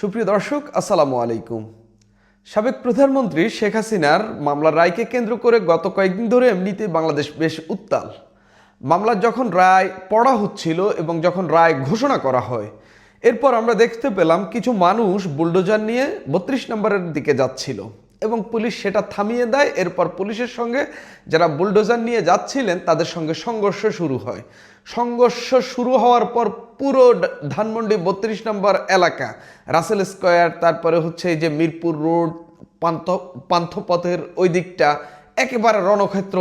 সুপ্রিয় দর্শক, আসসালামু আলাইকুম। সাবেক প্রধানমন্ত্রী শেখ হাসিনার মামলার রায়কে কেন্দ্র করে গত কয়েকদিন ধরে এমনিতে বাংলাদেশ বেশ উত্তাল। মামলার যখন রায় পড়া হচ্ছিল এবং যখন রায় ঘোষণা করা হয়, এরপর আমরা দেখতে পেলাম কিছু মানুষ বুলডোজার নিয়ে বত্রিশ নম্বরের দিকে যাচ্ছিল। এবং পুলিশ সেটা থামিয়ে দেয়। এরপর পুলিশের সঙ্গে যারা বুলডোজার নিয়ে যাচ্ছিলেন, তাদের সঙ্গে সংঘর্ষ শুরু হয়। সংঘর্ষ শুরু হওয়ার পর পুরো ধানমন্ডি বত্রিশ নম্বর এলাকা, রাসেল স্কোয়ার, তারপরে হচ্ছে এই যে মিরপুর রোড, পান্থ, পান্থপথের ওই দিকটা একেবারে রণক্ষেত্র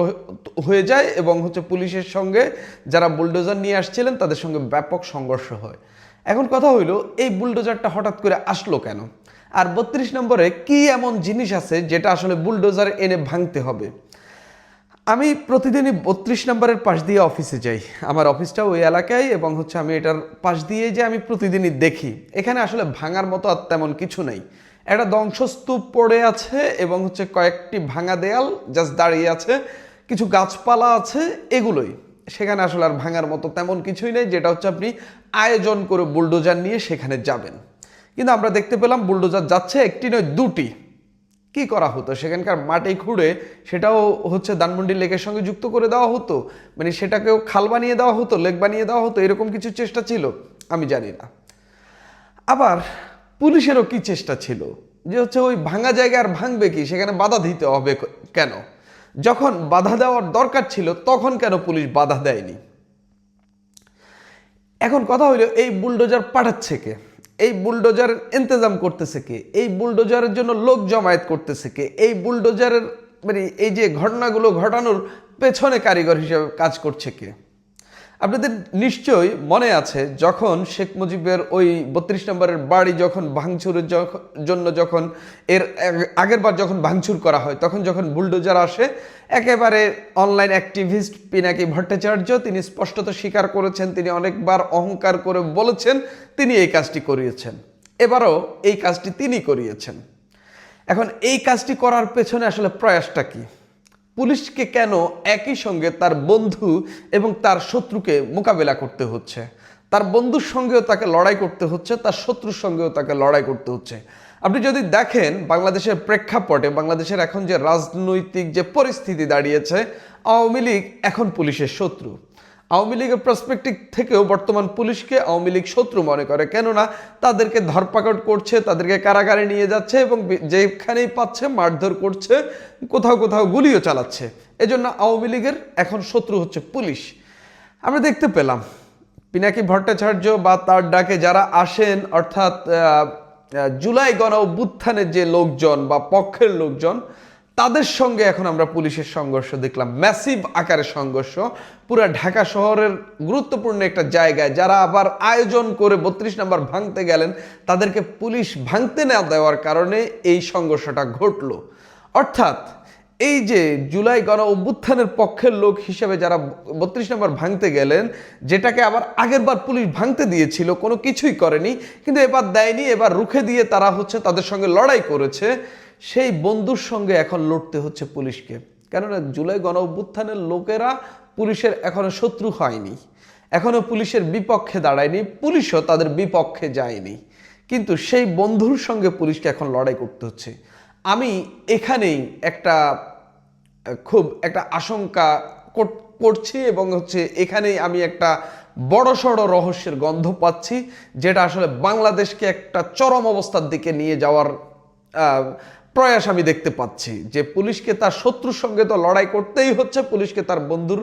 হয়ে যায় এবং হচ্ছে পুলিশের সঙ্গে যারা বুলডোজার নিয়ে আসছিলেন, তাদের সঙ্গে ব্যাপক সংঘর্ষ হয়। এখন কথা হইল, এই বুলডোজারটা হঠাৎ করে আসলো কেন? আর বত্রিশ নম্বরে কি এমন জিনিস আছে যেটা আসলে বুলডোজার এনে ভাঙতে হবে? আমি প্রতিদিনই বত্রিশ নম্বরের পাশ দিয়ে অফিসে যাই। আমার অফিসটা ওই এলাকায় এবং হচ্ছে আমি এটার পাশ দিয়ে যে আমি প্রতিদিনই দেখি। এখানে আসলে ভাঙার মতো আর তেমন কিছু নেই। একটা ধ্বংসস্তূপ পড়ে আছে এবং হচ্ছে কয়েকটি ভাঙা দেয়াল জাস্ট দাঁড়িয়ে আছে। কিছু গাছপালা আছে, এগুলোই। সেখানে আসলে আর ভাঙার মতো তেমন কিছুই নেই, যেটা হচ্ছে আপনি আয়োজন করে বুলডোজার নিয়ে সেখানে যাবেন। কিন্তু আমরা দেখতে পেলাম বুলডোজার যাচ্ছে একটি নয়, দুটি। কি করা হতো? সেখানকার মাটি খুঁড়ে সেটাও হচ্ছে ধানমন্ডি লেকের সঙ্গে যুক্ত করে দেওয়া হতো। মানে সেটাকেও খাল বানিয়ে দেওয়া হতো, লেক বানিয়ে দেওয়া হতো, এরকম কিছু চেষ্টা ছিল? আমি জানি না। আবার পুলিশেরও কি চেষ্টা ছিল? যে হচ্ছে ওই ভাঙা জায়গায় আর ভাঙবে কি? সেখানে বাধা দিতে হবে কেন? যখন বাধা দেওয়ার দরকার ছিল, তখন কেন পুলিশ বাধা দেয়নি? এখন কথা হইল, এই বুলডোজার পাঠাচ্ছে কে? এই বুলডোজারের ইন্তজাম করতেছে কে? এই বুলডোজারের জন্য লোক জমায়েত করতেছে কে? এই বুলডোজারের মানে এই যে ঘটনাগুলো ঘটানোর পেছনে কারিগর হিসেবে কাজ করছে কে? আপনাদের নিশ্চয়ই মনে আছে, যখন শেখ মুজিবের ওই বত্রিশ নম্বরের বাড়ি যখন ভাঙচুরের জন্য যখন এর আগ- আগের বার যখন ভাঙচুর করা হয়, তখন যখন বুলডোজার আসে, একেবারে অনলাইন অ্যাক্টিভিস্ট পিনাকি ভট্টাচার্য, তিনি স্পষ্টত স্বীকার করেছেন, তিনি অনেকবার অহংকার করে বলেছেন, তিনি এই কাজটি করিয়েছেন। এবারও এই কাজটি তিনি করিয়েছেন। এখন এই কাজটি করার পেছনে আসলে প্রয়াসটা কি? পুলিশকে কেন একই সঙ্গে তার বন্ধু এবং তার শত্রুকে মোকাবেলা করতে হচ্ছে? তার বন্ধুর সঙ্গেও তাকে লড়াই করতে হচ্ছে, তার শত্রুর সঙ্গেও তাকে লড়াই করতে হচ্ছে। আপনি যদি দেখেন বাংলাদেশের প্রেক্ষাপটে, বাংলাদেশের এখন যে রাজনৈতিক যে পরিস্থিতি দাঁড়িয়েছে, আওয়ামী লীগ এখন পুলিশের শত্রু। আওয়ামী লীগের পার্সপেক্টিভ থেকেও বর্তমান পুলিশকে আওয়ামী লীগ শত্রু মনে করে। কেননা তাদেরকে ধরপাকড় করছে, তাদেরকে কারাগারে নিয়ে যাচ্ছে এবং যেখানেই পাচ্ছে মারধর করছে, কোথাও কোথাও গুলিও চালাচ্ছে। এজন্য আওয়ামী লীগের এখন শত্রু হচ্ছে পুলিশ। আমরা দেখতে পেলাম, পিনাকি ভট্টাচার্য বা তার ডাকে যারা আসেন, অর্থাৎ জুলাই গণ অভ্যুত্থানের যে লোকজন বা পক্ষের লোকজন তাদের সঙ্গে এখন আমরা পুলিশের সংঘর্ষ দেখলাম। ম্যাসিভ আকারের সংঘর্ষ। পুরো ঢাকা শহরের গুরুত্বপূর্ণ একটা জায়গায় যারা আবার আয়োজন করে বত্রিশ নাম্বার ভাঙতে গেলেন, তাদেরকে পুলিশ ভাঙতে না দেওয়ার কারণে এই সংঘর্ষটা ঘটলো। অর্থাৎ এই যে জুলাই গণ অভ্যুত্থানের পক্ষের লোক হিসেবে যারা বত্রিশ নম্বর ভাঙতে গেলেন, যেটাকে আবার আগের বার পুলিশ ভাঙতে দিয়েছিল, কোনো কিছুই করেনি, কিন্তু এবার দেয়নি, এবার রুখে দিয়ে তারা হচ্ছে তাদের সঙ্গে লড়াই করেছে। সেই বন্ধুর সঙ্গে এখন লড়তে হচ্ছে পুলিশকে। কেননা জুলাই গণ অভ্যুত্থানের লোকেরা পুলিশের এখনও শত্রু হয়নি। এখনও পুলিশের বিপক্ষে দাঁড়ায়নি, পুলিশও তাদের বিপক্ষে যায়নি। কিন্তু সেই বন্ধুর সঙ্গে পুলিশকে এখন লড়াই করতে হচ্ছে। আমি এখানেই একটা, খুব একটা আশঙ্কা করছি এবং হচ্ছে এখানেই আমি একটা বড় বড়সড় রহস্যের গন্ধ পাচ্ছি, যেটা আসলে বাংলাদেশকে একটা চরম অবস্থার দিকে নিয়ে যাওয়ার প্রয়াস আমি দেখতে পাচ্ছি যে পুলিশকে তার শত্রুর সঙ্গে তো লড়াই করতেই হচ্ছে, পুলিশকে তার বন্ধুর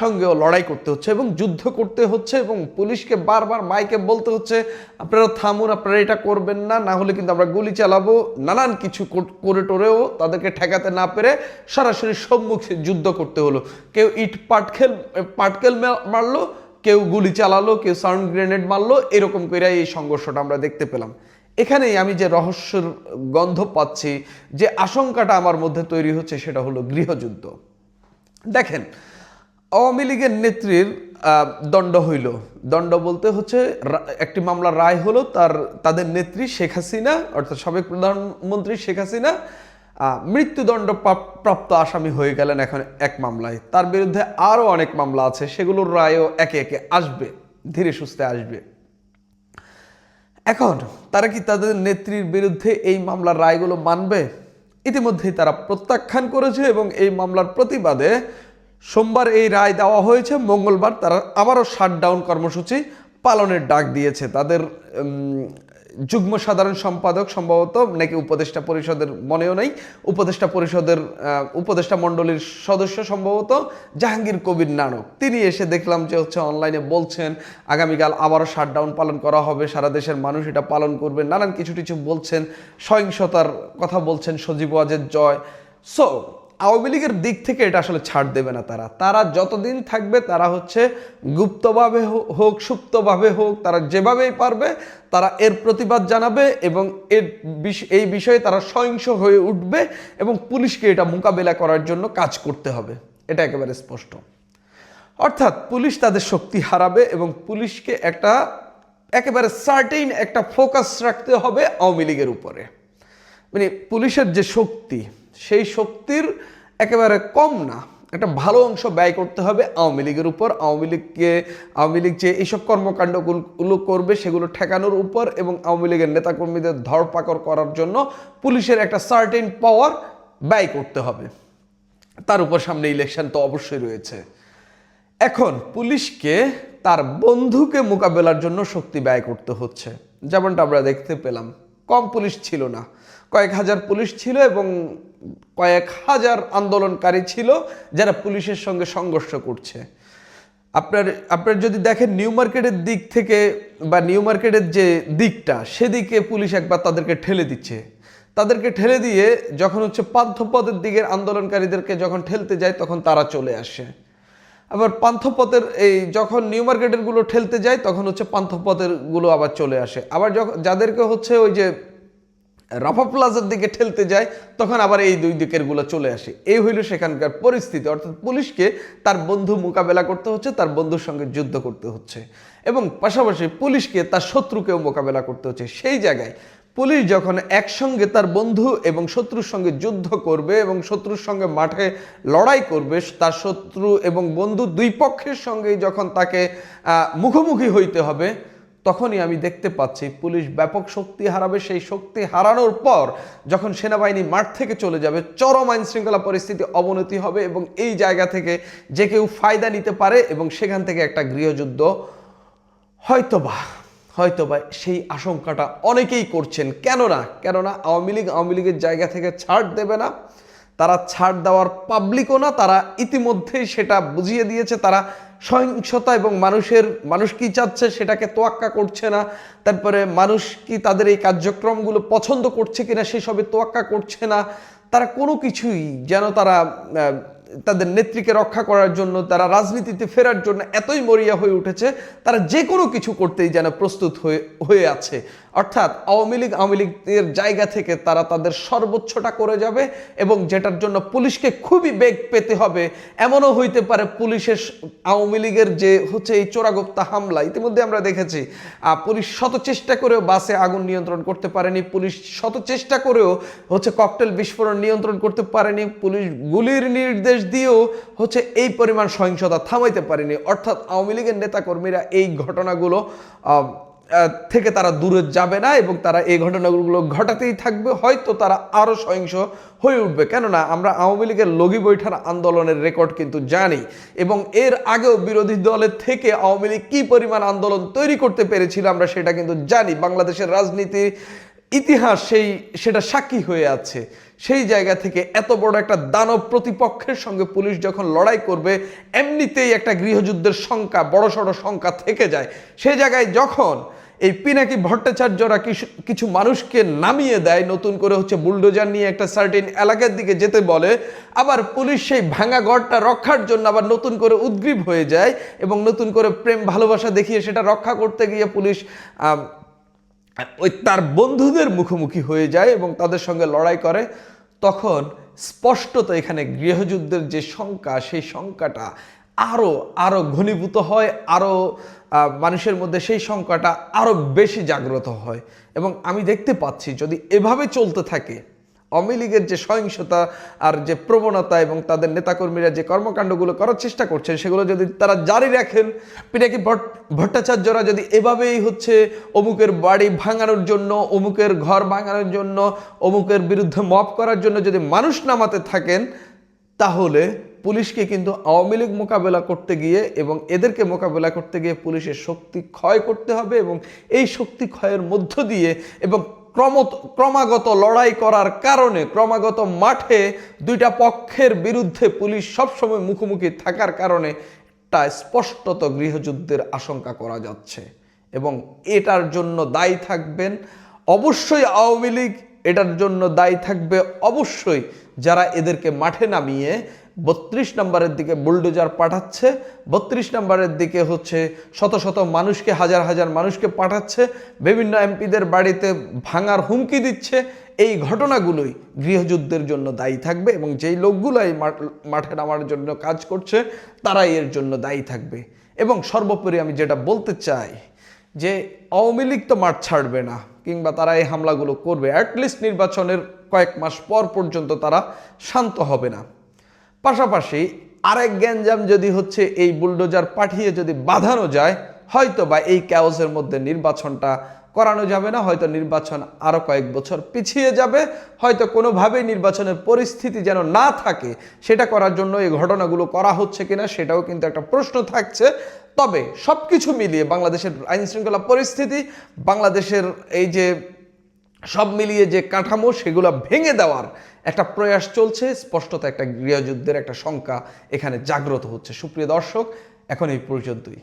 সঙ্গেও লড়াই করতে হচ্ছে এবং যুদ্ধ করতে হচ্ছে এবং পুলিশকে বারবার মাইকে বলতে হচ্ছে, আপনারা থামুন, আপনারা এটা করবেন না না হলে কিন্তু আমরা গুলি চালাবো। নানান কিছু করে টোরেও তাদেরকে ঠেকাতে না পেরে সরাসরি সম্মুখে যুদ্ধ করতে হলো। কেউ ইট পাটখেল পাটকেল মারলো, কেউ গুলি চালালো, কেউ সাউন্ড গ্রেনেড মারলো, এরকম করে এই সংঘর্ষটা আমরা দেখতে পেলাম। এখানেই আমি যে রহস্যের গন্ধ পাচ্ছি, যে আশঙ্কাটা আমার মধ্যে তৈরি হচ্ছে সেটা হলো গৃহযুদ্ধ। দেখেন, আওয়ামী লীগের নেত্রীর দণ্ড হইল। দণ্ড বলতে হচ্ছে একটি মামলার রায় হলো তার, তাদের নেত্রী শেখ হাসিনা, অর্থাৎ সাবেক প্রধানমন্ত্রী শেখ হাসিনা মৃত্যুদণ্ড প্রাপ্ত আসামি হয়ে গেলেন এখন এক মামলায়। তার বিরুদ্ধে আরও অনেক মামলা আছে, সেগুলোর রায়ও একে একে আসবে, ধীরে সুস্থে আসবে। এখন তারা কি তাদের নেত্রীর বিরুদ্ধে এই মামলার রায়গুলো মানবে? ইতিমধ্যেই তারা প্রত্যাখ্যান করেছে এবং এই মামলার প্রতিবাদে সোমবার এই রায় দেওয়া হয়েছে। মঙ্গলবার তারা আবারও শাটডাউন কর্মসূচি পালনের ডাক দিয়েছে। তাদের যুগ্ম সাধারণ সম্পাদক সম্ভবত, নাকি উপদেষ্টা পরিষদের মনেও নেই। উপদেষ্টা পরিষদের উপদেষ্টা মণ্ডলীর সদস্য সম্ভবত জাহাঙ্গীর কবির নানক। তিনি এসে দেখলাম যে হচ্ছে অনলাইনে বলছেন, আগামীকাল আবারও শাটডাউন পালন করা হবে, সারা দেশের মানুষ এটা পালন করবে। নানান কিছু কিছু বলছেন, সহিংসতার কথা বলছেন সজীব ওয়াজের জয়। সো আওয়ামী লীগের দিক থেকে এটা আসলে ছাড় দেবে না তারা। তারা যতদিন থাকবে, তারা হচ্ছে গুপ্তভাবে হোক, সুপ্তভাবে হোক, তারা যেভাবেই পারবে, তারা এর প্রতিবাদ জানাবে এবং এর এই বিষয়ে তারা সহিংস হয়ে উঠবে এবং পুলিশকে এটা মোকাবেলা করার জন্য কাজ করতে হবে। এটা একেবারে স্পষ্ট। অর্থাৎ পুলিশ তাদের শক্তি হারাবে এবং পুলিশকে একটা একেবারে সার্টেইন একটা ফোকাস রাখতে হবে আওয়ামী লীগের উপরে। মানে পুলিশের যে শক্তি সেই শক্তির একেবারে কম না। একটা ভালো অংশ ব্যয় করতে হবে আওয়ামী লীগের উপর। আওয়ামী লীগকে, আওয়ামী লীগ যে এইসব কর্মকাণ্ডগুলো করবে সেগুলো ঠেকানোর উপর এবং আওয়ামী লীগের নেতাকর্মীদের ধরপাকড় করার জন্য পুলিশের একটা সার্টেন পাওয়ার ব্যয় করতে হবে। তার উপর সামনে ইলেকশন তো অবশ্যই রয়েছে। এখন পুলিশকে, তার বন্ধুকে মোকাবেলার জন্য শক্তি ব্যয় করতে হচ্ছে। যেমনটা আমরা দেখতে পেলাম। কম পুলিশ ছিল না। কয়েক হাজার পুলিশ ছিল এবং কয়েক হাজার আন্দোলনকারী ছিল যারা পুলিশের সঙ্গে সংঘর্ষ করছে। আপনার আপনার যদি দেখেন নিউ মার্কেটের দিক থেকে বা নিউ মার্কেটের যে দিকটা, সেদিকে পুলিশ একবার তাদেরকে ঠেলে দিচ্ছে। তাদেরকে ঠেলে দিয়ে যখন হচ্ছে পান্থপথের দিকের আন্দোলনকারীদেরকে যখন ঠেলতে যায়, তখন তারা চলে আসে। আবার পান্থপথের এই যখন নিউ মার্কেটেরগুলো ঠেলতে যায়, তখন হচ্ছে পান্থপথেরগুলো আবার চলে আসে। আবার যখন যাদেরকে হচ্ছে ওই যে রাফা প্লাজার দিকে ঠেলতে যায়, তখন আবার এই দুই দিকেরগুলো চলে আসে। এই হইল সেখানকার পরিস্থিতি। অর্থাৎ পুলিশকে তার বন্ধু মোকাবেলা করতে হচ্ছে, তার বন্ধুর সঙ্গে যুদ্ধ করতে হচ্ছে। এবং পাশাপাশি পুলিশকে তার শত্রুকেও মোকাবেলা করতে হচ্ছে। সেই জায়গায় পুলিশ যখন একসঙ্গে তার বন্ধু এবং শত্রুর সঙ্গে যুদ্ধ করবে এবং শত্রুর সঙ্গে মাঠে লড়াই করবে, তার শত্রু এবং বন্ধু দুই পক্ষের সঙ্গে যখন তাকে মুখোমুখি হইতে হবে তখনই আমি দেখতে পাচ্ছি পুলিশ ব্যাপক শক্তি হারাবে, সেই শক্তি হারানোর পর যখন সেনাবাহিনী মাঠ থেকে চলে যাবে, চরম আইন শৃঙ্খলা পরিস্থিতি অবনতি হবে এবং এই জায়গা থেকে যে কেউ ফায়দা নিতে পারে এবং সেখান থেকে একটা গৃহযুদ্ধ, হয়তোবা হয়তোবা সেই আশঙ্কাটা অনেকেই করছেন। কেননা কেননা আওয়ামী লীগ আওয়ামী লীগের জায়গা থেকে ছাড় দেবে না, তারা ছাড় দেওয়ার পাবলিকও না, তারা ইতিমধ্যেই সেটা বুঝিয়ে দিয়েছে, তারা সহিংসতা এবং মানুষের, মানুষ কি চাচ্ছে সেটাকে তোয়াক্কা করছে না, তারপরে মানুষ কি তাদের এই কার্যক্রমগুলো পছন্দ করছে কিনা সেসবে তোয়াক্কা করছে না, তারা কোনো কিছুই যেন তারা তাদের নেত্রীকে রক্ষা করার জন্য, তারা রাজনীতিতে ফেরার জন্য এতই মরিয়া হয়ে উঠেছে, তারা যে কোনো কিছু করতেই যেন প্রস্তুত হয়ে হয়ে আছে। অর্থাৎ আওয়ামী লীগ, আওয়ামী লীগের জায়গা থেকে তারা তাদের সর্বোচ্চটা করে যাবে এবং যেটার জন্য পুলিশকে খুবই বেগ পেতে হবে। এমনও হইতে পারে পুলিশের আওয়ামী লীগের যে হচ্ছে এই চোরাগোপ্তা হামলা, ইতিমধ্যে আমরা দেখেছি পুলিশ শত চেষ্টা করেও বাসে আগুন নিয়ন্ত্রণ করতে পারেনি, পুলিশ শত চেষ্টা করেও হচ্ছে ককটেল বিস্ফোরণ নিয়ন্ত্রণ করতে পারেনি, পুলিশ গুলির নির্দেশ দিয়েও হচ্ছে এই পরিমাণ সহিংসতা থামাইতে পারেনি। অর্থাৎ আওয়ামী লীগের নেতাকর্মীরা এই ঘটনাগুলো থেকে তারা দূরে যাবে না এবং তারা এই ঘটনাগুলো ঘটাতেই থাকবে। হয়তো তারা আরও সহিংস হয়ে উঠবে। কেননা আমরা আওয়ামী লীগের লগি বৈঠার আন্দোলনের রেকর্ড কিন্তু জানি এবং এর আগেও বিরোধী দলের থেকে আওয়ামী লীগ কী পরিমাণ আন্দোলন তৈরি করতে পেরেছিল আমরা সেটা কিন্তু জানি। বাংলাদেশের রাজনীতি ইতিহাস সেই, সেটা সাক্ষী হয়ে আছে। সেই জায়গা থেকে এত বড় একটা দানব প্রতিপক্ষের সঙ্গে পুলিশ যখন লড়াই করবে, এমনিতেই একটা গৃহযুদ্ধের সংখ্যা বড় সড়ো সংখ্যা থেকে যায়। সেই জায়গায় যখন এই পিনাকি ভট্টাচার্যরা কিছু মানুষকে নামিয়ে দেয়, নতুন করে হচ্ছে বুলডোজার নিয়ে একটা সার্টিন এলাকার দিকে যেতে বলে। আবার পুলিশ সেই ভাঙা গড়টা রক্ষার জন্য আবার নতুন করে উদ্গ্রীব হয়ে যায় এবং নতুন করে প্রেম ভালোবাসা দেখিয়ে সেটা রক্ষা করতে গিয়ে পুলিশ ওই তার বন্ধুদের মুখোমুখি হয়ে যায় এবং তাদের সঙ্গে লড়াই করে। তখন স্পষ্টত এখানে গৃহযুদ্ধের যে শঙ্কা, সেই সংখ্যাটা আরও আরও ঘনীভূত হয় আরও মানুষের মধ্যে সেই সংখ্যাটা আরও বেশি জাগ্রত হয়। এবং আমি দেখতে পাচ্ছি যদি এভাবে চলতে থাকে, আওয়ামী লীগের যে সহিংসতা আর যে প্রবণতা এবং তাদের নেতাকর্মীরা যে কর্মকাণ্ডগুলো করার চেষ্টা করছেন, সেগুলো যদি তারা জারি রাখেন, পিনাকি ভট্ট ভট্টাচার্যরা যদি এভাবেই হচ্ছে অমুকের বাড়ি ভাঙানোর জন্য, অমুকের ঘর ভাঙানোর জন্য, অমুকের বিরুদ্ধে মপ করার জন্য যদি মানুষ নামাতে থাকেন, তাহলে পুলিশকে কিন্তু আওয়ামী লীগ মোকাবেলা করতে গিয়ে এবং এদেরকে মোকাবেলা করতে গিয়ে পুলিশের শক্তি ক্ষয় করতে হবে এবং এই শক্তি ক্ষয়ের মধ্য দিয়ে এবং ক্রমত, ক্রমাগত লড়াই করার কারণে ক্রমাগত মাঠে দুইটা পক্ষের বিরুদ্ধে পুলিশ সবসময় মুখোমুখি থাকার কারণে তা স্পষ্টত গৃহযুদ্ধের আশঙ্কা করা যাচ্ছে এবং এটার জন্য দায়ী থাকবেন অবশ্যই আওয়ামী লীগ, এটার জন্য দায়ী থাকবে অবশ্যই যারা এদেরকে মাঠে নামিয়ে বত্রিশ নম্বরের দিকে বুলডোজার পাঠাচ্ছে, বত্রিশ নম্বরের দিকে হচ্ছে শত শত মানুষকে, হাজার হাজার মানুষকে পাঠাচ্ছে, বিভিন্ন এমপিদের বাড়িতে ভাঙার হুমকি দিচ্ছে। এই ঘটনাগুলোই গৃহযুদ্ধের জন্য দায়ী থাকবে এবং যেই লোকগুলো এই মাঠ- নামার জন্য কাজ করছে, তারাই এর জন্য দায়ী থাকবে। এবং সর্বোপরি আমি যেটা বলতে চাই যে, আওয়ামী লীগ তো মাঠ ছাড়বে না, কিংবা তারা এই হামলাগুলো করবে। অ্যাটলিস্ট নির্বাচনের কয়েক মাস পর পর্যন্ত তারা শান্ত হবে না। পাশাপাশি আরেক গ্যাঞ্জাম যদি হচ্ছে এই বুলডোজার পাঠিয়ে যদি বাঁধানো যায়, হয়তো বা এই ক্যাওসের মধ্যে নির্বাচনটা করানো যাবে না, হয়তো নির্বাচন আরও কয়েক বছর পিছিয়ে যাবে, হয়তো কোনোভাবেই নির্বাচনের পরিস্থিতি যেন না থাকে, সেটা করার জন্য এই ঘটনাগুলো করা হচ্ছে কিনা সেটাও কিন্তু একটা প্রশ্ন থাকছে। তবে সব কিছু মিলিয়ে বাংলাদেশের আইনশৃঙ্খলা পরিস্থিতি, বাংলাদেশের এই যে সব মিলিয়ে যে কাঠামো, সেগুলো ভেঙে দেওয়ার একটা প্রয়াস চলছে। স্পষ্টত একটা গৃহযুদ্ধের একটা শঙ্কা এখানে জাগ্রত হচ্ছে। সুপ্রিয় দর্শক, এখন এই পর্যন্তই।